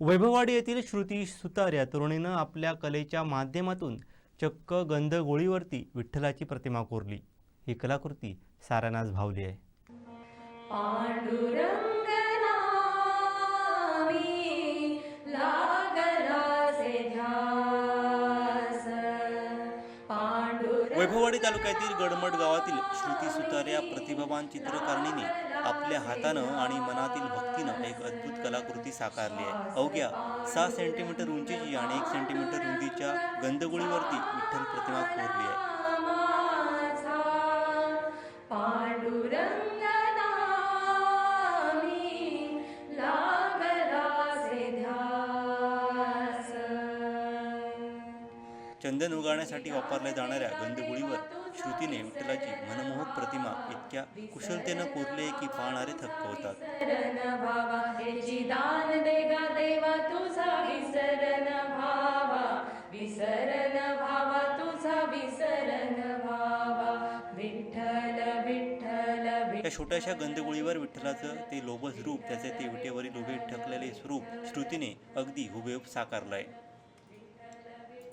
वैभववाडी येथील श्रुती सुतार या तरुणीनं आपल्या कलेच्या माध्यमातून चक्क गंध गोळीवरती विठ्ठलाची प्रतिमा कोरली. ही कलाकृती साऱ्यांनाच भावली आहे. वैभववाडी तालुक्यातील गडमट गावातील श्रुती सुतार या प्रतिभावान चित्रकारिणीने आपल्या हातानं आणि मनातील भक्तीनं एक अद्भुत कलाकृती साकारली आहे. अवघ्या सहा सेंटीमीटर उंचीची आणि एक सेंटीमीटर रुंदीच्या गंधगोळीवरती विठ्ठल प्रतिमा कोरली. चंदन उगाळण्यासाठी वापरल्या जाणाऱ्या गंधगुळीवर श्रुतीने विठ्ठलाची मनमोहक प्रतिमा इतक्या कुशलतेनं कोरले की पाहणारे थक्क होतात. त्या या छोट्याशा गंधगुळीवर विठ्ठलाचं ते लोभस रूप त्याचे ते विटेवरील उभे ठकलेले स्वरूप श्रुतीने अगदी हुबेहूब साकारलंय.